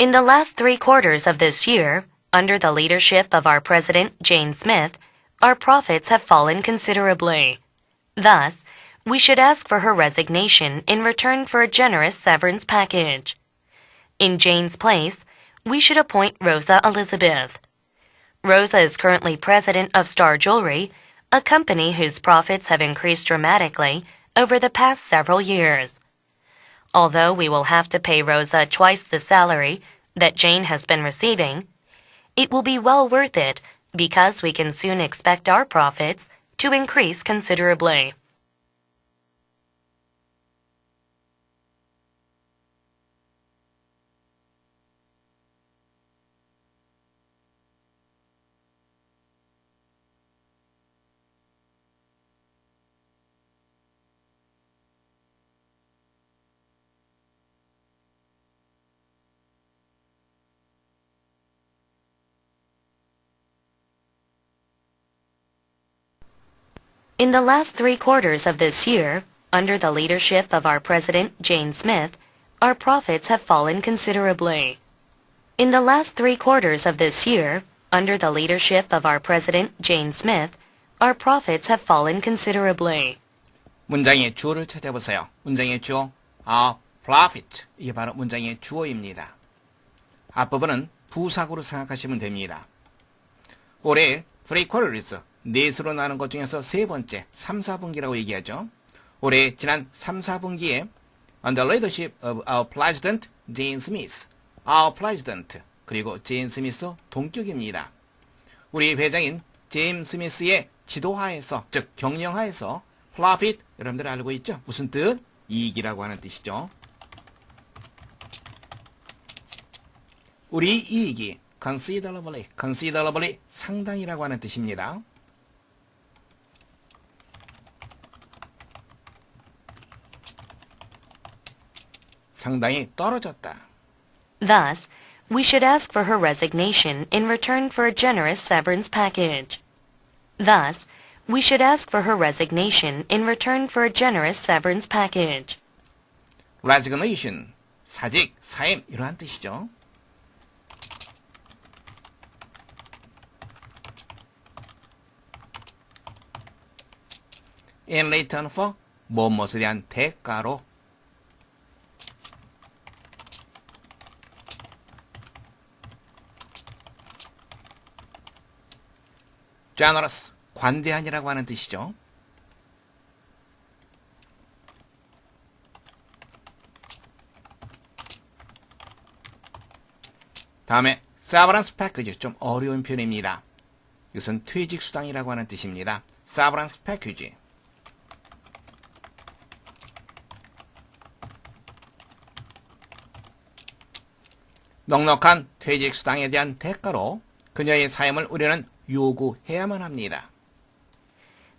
In the last three quarters of this year, under the leadership of our president, Jane Smith, our profits have fallen considerably. Thus, we should ask for her resignation in return for a generous severance package. In Jane's place, we should appoint Rosa Elizabeth. Rosa is currently president of Star Jewelry, a company whose profits have increased dramatically over the past several years. Although we will have to pay Rosa twice the salary that Jane has been receiving, it will be well worth it because we can soon expect our profits to increase considerably. In the last three quarters of this year, under the leadership of our president, Jane Smith, our profits have fallen considerably. In the last three quarters of this year, under the leadership of our president, Jane Smith, our profits have fallen considerably. 문장의 주어를 찾아보세요. 문장의 주어, our profit. 이게 바로 문장의 주어입니다. 앞부분은 부사구로 생각하시면 됩니다. 올해 three quarters, 넷으로 나눈 것 중에서 세 번째, 3, 4분기라고 얘기하죠. 올해 지난 3, 4분기에 under leadership of our president, Jane Smith, our president, 그리고 제인 스미스 동격입니다. 우리 회장인 제임 스미스의 지도하에서, 즉 경영하에서 profit 여러분들 알고 있죠? 무슨 뜻? 이익이라고 하는 뜻이죠. 우리 이익이 considerably, considerably 상당이라고 하는 뜻입니다. 상당히 떨어졌다. Thus, we should ask for her resignation in return for a generous severance package. Thus, we should ask for her resignation in return for a generous severance package. resignation, 사직, 사임 이러한 뜻이죠. in return for 무엇에 대한 대가로 generous, 관대한이라고 하는 뜻이죠. 다음에 severance package 좀 어려운 표현입니다. 이것은 퇴직 수당이라고 하는 뜻입니다. severance package. 넉넉한 퇴직 수당에 대한 대가로 그녀의 사임을 우리는 요구해야만 합니다.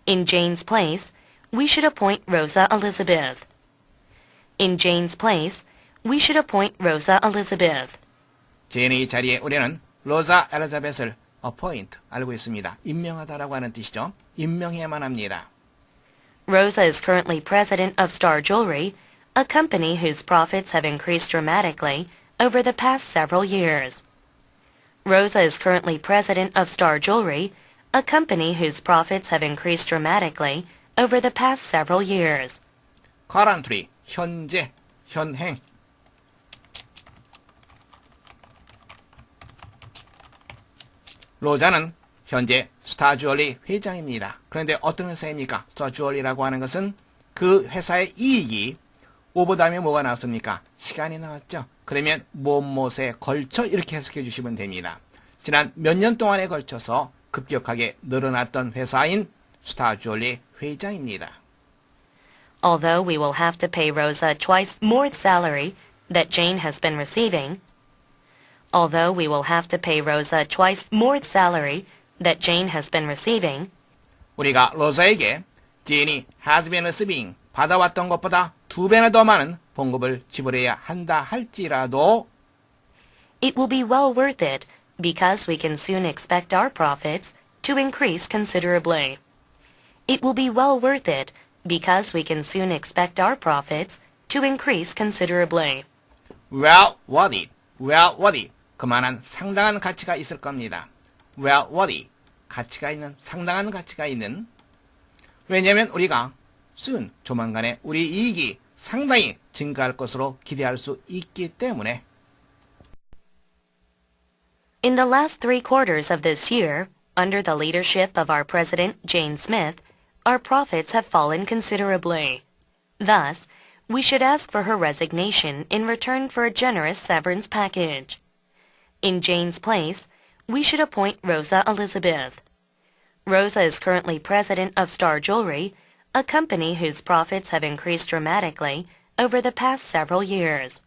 In Jane's place, we should appoint Rosa Elizabeth. In Jane's place, we should appoint Rosa Elizabeth. 제인의 자리에 우리는 로자 엘리자벳을 appoint 알고 있습니다. 임명하다라고 하는 뜻이죠. 임명해야만 합니다. Rosa is currently president of Star Jewelry, a company whose profits have increased dramatically over the past several years. Rosa is currently president of Star Jewelry, a company whose profits have increased dramatically over the past several years. currently 현재 현행 로자는 현재 스타주얼리 회장입니다. 그런데 어떤 회사입니까? 스타주얼리라고 하는 것은 그 회사의 이익이 오버 다음에 뭐가 나왔습니까? 시간이 나왔죠. 그러면 무엇에 걸쳐 이렇게 해석해 주시면 됩니다. 지난 몇 년 동안에 걸쳐서 급격하게 늘어났던 회사인 스타주얼리 회장입니다. Although we will have to pay Rosa twice more salary that Jane has been receiving, although we will have to pay Rosa twice more salary that Jane has been receiving, 우리가 로자에게 제인이 has been receiving 받아왔던 것보다 두 배나 더 많은 봉급을 지불해야 한다 할지라도 it will be well worth it because we can soon expect our profits to increase considerably. It will be well worth it because we can soon expect our profits to increase considerably. well worth it, well worthy, 그만한 상당한 가치가 있을 겁니다. well worthy, 가치가 있는, 상당한 가치가 있는. 왜냐면 우리가 soon, 조만간에 우리 이익이 상당히 증가할 것으로 기대할 수 있기 때문에 In the last three quarters of this year, under the leadership of our president, Jane Smith, our profits have fallen considerably. Thus, we should ask for her resignation in return for a generous severance package. In Jane's place, we should appoint Rosa Elizabeth. Rosa is currently president of Star Jewelry, a company whose profits have increased dramatically over the past several years.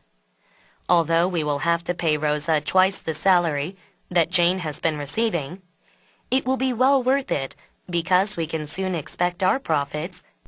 Although we will have to pay Rosa twice the salary that Jane has been receiving, it will be well worth it because we can soon expect our profits